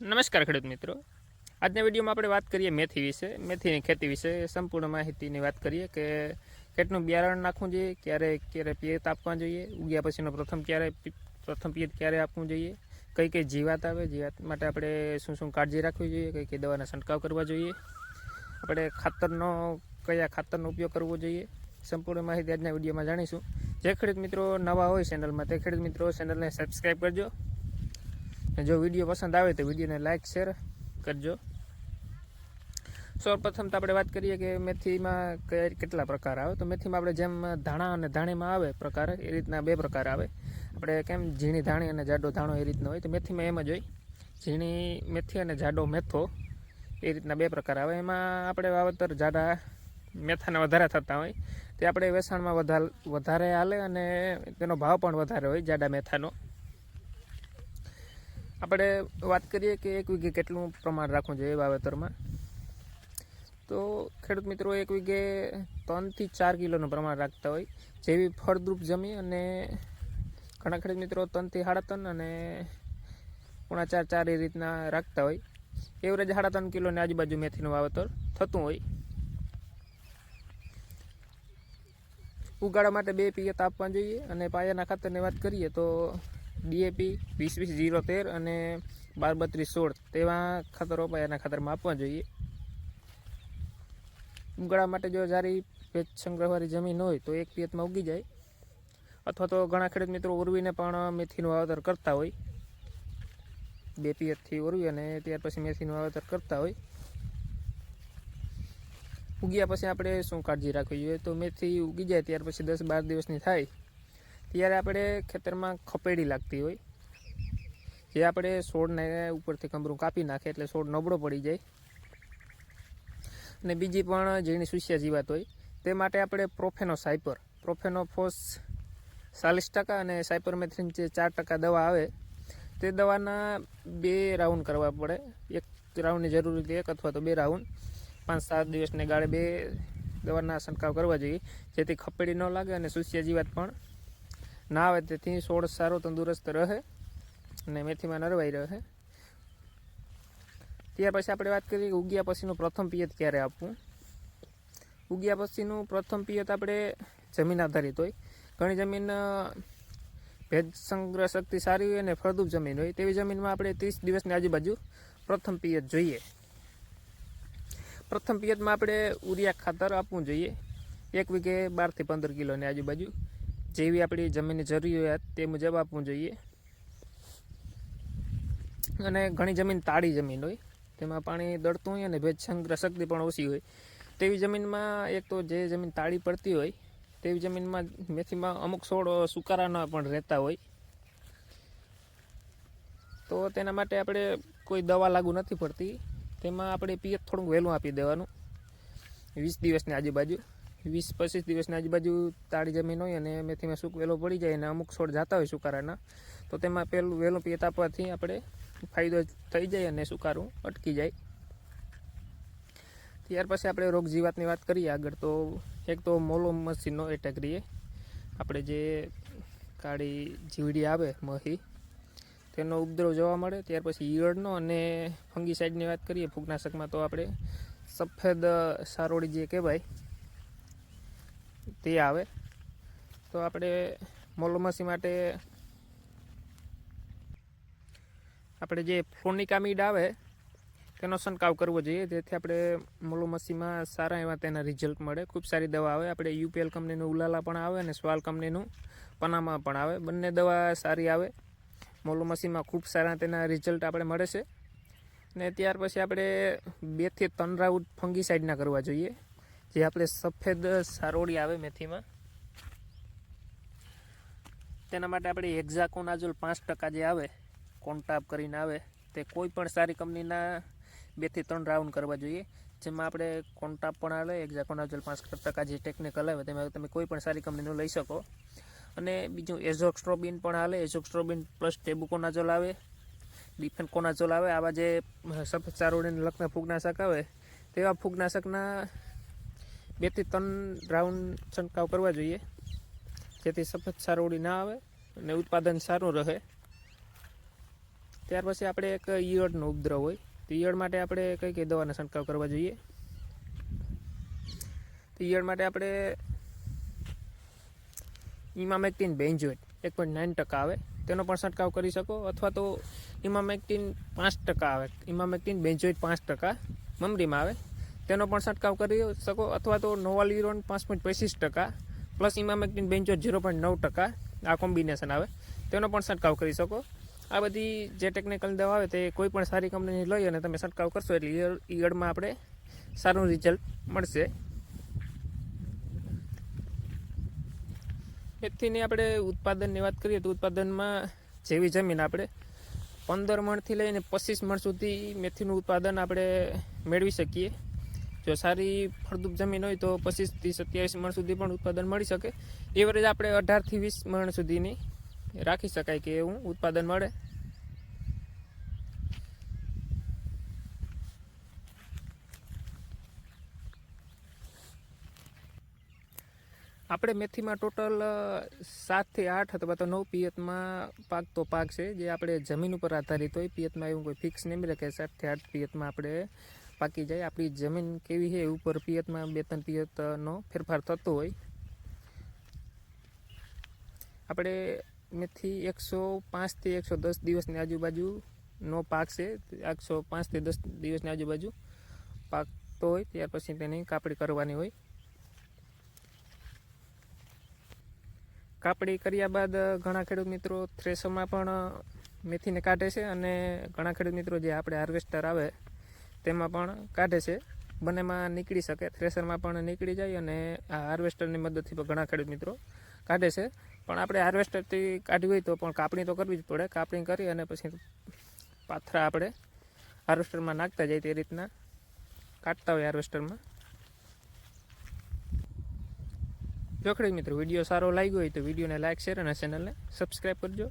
નમસ્કાર ખેડૂત મિત્રો. આજના વિડીયોમાં આપણે વાત કરીએ મેથી વિશે. મેથીની ખેતી વિશે સંપૂર્ણ માહિતીની વાત કરીએ કે કેટલું બિયારણ નાખવું જોઈએ, ક્યારે ક્યારે પિયત આપવા જોઈએ, ઉગ્યા પછીનો પ્રથમ ક્યારે પ્રથમ પિયત ક્યારે આપવું જોઈએ, કઈ કઈ જીવાત આવે, જીવાત માટે આપણે શું શું કાળજી રાખવી જોઈએ, કઈ કઈ દવાના છંટકાવ કરવા જોઈએ, આપણે ખાતરનો, કયા ખાતરનો ઉપયોગ કરવો જોઈએ, સંપૂર્ણ માહિતી આજના વિડીયોમાં જાણીશું. જે ખેડૂત મિત્રો નવા હોય ચેનલમાં, તે ખેડૂત મિત્રો ચેનલને સબસ્ક્રાઈબ કરજો. જો વીડિયો પસંદ આવે તો વિડીયોને લાઇક શેર કરજો. સૌપ્રથમ તો આપણે વાત કરીએ કે મેથીમાં કેટલા પ્રકાર આવે? તો મેથીમાં આપણે જેમ ધાણા અને ધાણીમાં આવે પ્રકાર, એ રીતના બે પ્રકાર આવે. આપણે કેમ ઝીણી ધાણી અને જાડો ધાણો એ રીતનો હોય, તો મેથીમાં એમ જ હોય. ઝીણી મેથી અને જાડો મેથો એ રીતના બે પ્રકાર આવે. એમાં આપણે વાવતર જાડા મેથાના વધારે થતા હોય. તે આપણે વેચાણમાં વધારે હાલે અને તેનો ભાવ પણ વધારે હોય જાડા મેથાનો. આપણે વાત કરીએ કે એક વીઘે કેટલું પ્રમાણ રાખવું જોઈએ વાવેતરમાં? તો ખેડૂત મિત્રો, એક વીઘે ત્રણથી ચાર કિલોનું પ્રમાણ રાખતા હોય. જેવી ફળદ્રુપ જમી અને ઘણા ખેડૂત મિત્રો ત્રણથી સાડા ત્રણ અને પોણા ચાર ચાર એ રીતના રાખતા હોય. એવરેજ સાડા ત્રણ કિલોની આજુબાજુ મેથીનું વાવેતર થતું હોય. ઉગાડવા માટે બે પિયત આપવા જોઈએ અને પાયાના ખાતરની વાત કરીએ તો ડીએપી વીસ વીસ જીરો તેર અને બાર બત્રીસ સોળ તેવા ખાતરો પાયાના ખાતરમાં આપવા જોઈએ. ઉગાડા માટે જો જારી ભેજ સંગ્રહવાળી જમીન હોય તો એક પિયતમાં ઉગી જાય. અથવા તો ઘણા ખેડૂત મિત્રો ઉરવીને પણ મેથીનું વાવેતર કરતા હોય. બે પિયતથી ઉરવી અને ત્યાર પછી મેથીનું વાવેતર કરતા હોય. ઉગ્યા પછી આપણે શું કાળજી રાખવી જોઈએ? તો મેથી ઉગી જાય ત્યાર પછી દસ બાર દિવસની થાય. ત્યારે આપણે ખેતરમાં ખપેડી લાગતી હોય. જે આપણે છોડને ઉપરથી કમરું કાપી નાખે એટલે છોડ નબળો પડી જાય. અને બીજી પણ ઝીણી સુસ્યા જીવાત હોય. તે માટે આપણે પ્રોફેનો સાયપર પ્રોફેનો ફોસ ચાલીસ ટકા અને સાયપરમેથ્રિન જે ચાર ટકા દવા આવે, તે દવાના બે રાઉન્ડ કરવા પડે. એક રાઉન્ડની જરૂર હતી એક અથવા તો બે રાઉન્ડ. પાંચ, સાત દિવસને ગાળે બે દવાના છંટકાવ કરવા જોઈએ. જેથી ખપેડી ન લાગે અને સુસ્યા જીવાત પણ ના આવે તેથી છોડ સારો તંદુરસ્ત રહે અને મેથીમાં નરવાઈ રહે. ત્યાર પછી આપણે વાત કરીએ કે ઉગ્યા પછીનું પ્રથમ પિયત ક્યારે આપવું? ઉગ્યા પછીનું પ્રથમ પિયત આપણે જમીન આધારિત હોય. ઘણી જમીન ભેજ સંગ્રહ શક્તિ સારી હોય અને ફળદ્રુપ જમીન હોય. તેવી જમીનમાં આપણે ત્રીસ દિવસની આજુબાજુ પ્રથમ પિયત જોઈએ. પ્રથમ પિયતમાં આપણે ઉરિયા ખાતર આપવું જોઈએ. એક વીઘે બારથી પંદર કિલોની આજુબાજુ. જેવી આપણી જમીનની જરૂરિયાત તે મુજબ આપવું જોઈએ. અને ઘણી જમીન તાળી જમીન હોય, તેમાં પાણી દળતું હોય અને ભેજ સંગ્રહ શક્તિ પણ ઓછી હોય. તેવી જમીનમાં એક તો જે જમીન તાળી પડતી હોય, તેવી જમીનમાં મેથીમાં અમુક છોડ સુકારાના પણ રહેતા હોય. તો તેના માટે આપણે કોઈ દવા લાગુ નથી પડતી. તેમાં આપણે પિયત થોડુંક વહેલું આપી દેવાનું. વીસ દિવસની આજુબાજુ. વીસ પચીસ દિવસની આજુબાજુ તાળી જમીન હોય અને મેથીમાં સૂક વહેલો પડી જાય અને અમુક છોડ જતા હોય સુકારાના, તો તેમાં પહેલું વહેલું પિયત આપવાથી આપણે ફાયદો થઈ જાય અને સુકારું અટકી જાય. ત્યાર પછી આપણે રોગ જીવાતની વાત કરીએ આગળ, તો એક તો મોલો મસીનો એટેક રહીએ. આપણે જે કાળી જીવડી આવે, મહી, તેનો ઉપદ્રવ જોવા મળે. ત્યાર પછી ઈયળનો અને ફંગીસાઇડની વાત કરીએ, ફૂગનાશકમાં તો આપણે સફેદ સારોડી જે કહેવાય તે આવે. તો આપણે મોલોમસી માટે આપણે જે ફ્લોનિકામિડ આવે, તેનો છંટકાવ કરવો જોઈએ. જેથી આપણે મોલોમસીમાં સારા એવા તેના રિઝલ્ટ મળે. ખૂબ સારી દવા આવે. આપણે યુપીએલ કંપનીનું ઉલાલા પણ આવે અને સ્વાલ કંપનીનું પનામા પણ આવે. બંને દવા સારી આવે. મોલોમસીમાં ખૂબ સારા તેના રિઝલ્ટ આપણે મળે છે. ને ત્યાર પછી આપણે બેથી ત્રણ રાઉન્ડ ફંગીસાઇડના કરવા જોઈએ. જે આપણે સફેદ સારોડી આવે મેથીમાં, તેના માટે આપણે એક્ઝાકોનાઝોલ પાંચ ટકા જે આવે કોન્ટાપ કરીને આવે, તે કોઈ પણ સારી કંપનીના બેથી ત્રણ રાઉન્ડ કરવા જોઈએ. જેમાં આપણે કોન્ટાપ પણ આવે એક્ઝાકોનાઝોલ પાંચ ટકા જે ટેકનિકલ આવે, તેમાં તમે કોઈ પણ સારી કંપનીનું લઈ શકો. અને બીજું એઝોક્સ્ટ્રોબિન પણ આવે એઝોક્સ્ટ્રોબિન પ્લસ ટેબુકોનાઝોલ આવે ડિફેન કોનાઝોલ આવે, આવા જે સફેદ સારોળીને લગ્ન ફૂગનાશક આવે, તેવા ફૂગનાશકના બેથી ત્રણ રાઉન્ડ છંટકાવ કરવા જોઈએ. જેથી સફેદ સારોડી ના આવે અને ઉત્પાદન સારું રહે. ત્યાર પછી આપણે એક ઈયળનો ઉપદ્રવ હોય, તો ઈયળ માટે આપણે કઈ કઈ દવાના છંટકાવ કરવા જોઈએ? તો ઈયળ માટે આપણે ઇમામેક્ટિન બેન્જોઇટ એક પોઈન્ટ નાઇન ટકા આવે. તેનો પણ છંટકાવ કરી શકો, અથવા તો ઇમામેક્ટિન પાંચ ટકા આવે. ઇમામેક્ટિન બેન્જોઇટ પાંચ ટકા મમરીમાં આવે. તેનો પણ છંટકાવ કરી શકો. અથવા તો નોવાલિરોન પાંચ પોઈન્ટ પચીસ ટકા, plus emamectin benzoate zero point નવ ટકા, આ કોમ્બિનેશન આવે. તેનો પણ છંટકાવ કરી શકો. આ બધી જે ટેકનિકલ દવા આવે તે કોઈ પણ સારી કંપનીની લઈ અને તમે છંટકાવ કરશો એટલે ઈયળ ઈયળમાં આપણે સારું રિઝલ્ટ મળશે. મેથીની આપણે ઉત્પાદનની વાત કરીએ તો ઉત્પાદનમાં જેવી જમીન આપણે પંદર મણથી લઈને પચીસ મણ સુધી મેથીનું ઉત્પાદન આપણે મેળવી શકીએ. જો સારી ફળદ્રુપ જમીન હોય તો પચીસથી સત્યાવીસ મણ સુધી પણ ઉત્પાદન મળી શકે. એવરેજ આપણે અઢારથી વીસ મણ સુધીની રાખી શકાય કે એવું ઉત્પાદન મળે. આપણે મેથીમાં ટોટલ સાતથી આઠ અથવા તો નવ પિયતમાં પાકતો પાક છે. જે આપણે જમીન ઉપર આધારિત હોય, પિયતમાં એવું કોઈ ફિક્સ નહીં કે સાતથી આઠ પિયતમાં આપણે પાકી જાય. આપણી જમીન કેવી છે ઉપર પિયતમાં બે ત્રણ પિયતનો ફેરફાર થતો હોય. આપણે મેથી એકસો પાંચથી એકસો દસ દિવસની આજુબાજુનો પાક છે. એકસો પાંચથી દસ દિવસની આજુબાજુ પાકતો હોય. ત્યાર પછી તેની કાપણી કરવાની હોય. કાપડી કર્યા બાદ ઘણા ખેડૂત મિત્રો થ્રેસરમાં પણ મેથીને કાઢે છે અને ઘણા ખેડૂત મિત્રો જે આપણે હાર્વેસ્ટર આવે તેમાં પણ કાઢે છે. બંનેમાં નીકળી શકે. થ્રેસરમાં પણ નીકળી જાય અને આ હાર્વેસ્ટરની મદદથી પણ ઘણા ખેડૂત મિત્રો કાઢે છે. પણ આપણે હાર્વેસ્ટરથી કાઢવી હોય તો પણ કાપણી તો કરવી જ પડે. કાપણી કરી અને પછી પાથરા આપણે હાર્વેસ્ટરમાં નાખતા જાય તે રીતના કાઢતા હોય હાર્વેસ્ટરમાં. જો ખેડૂત મિત્રો, વીડિયો સારો લાગ્યો હોય તો વિડીયોને લાઇક શેર અને ચેનલને સબસ્ક્રાઈબ કરજો.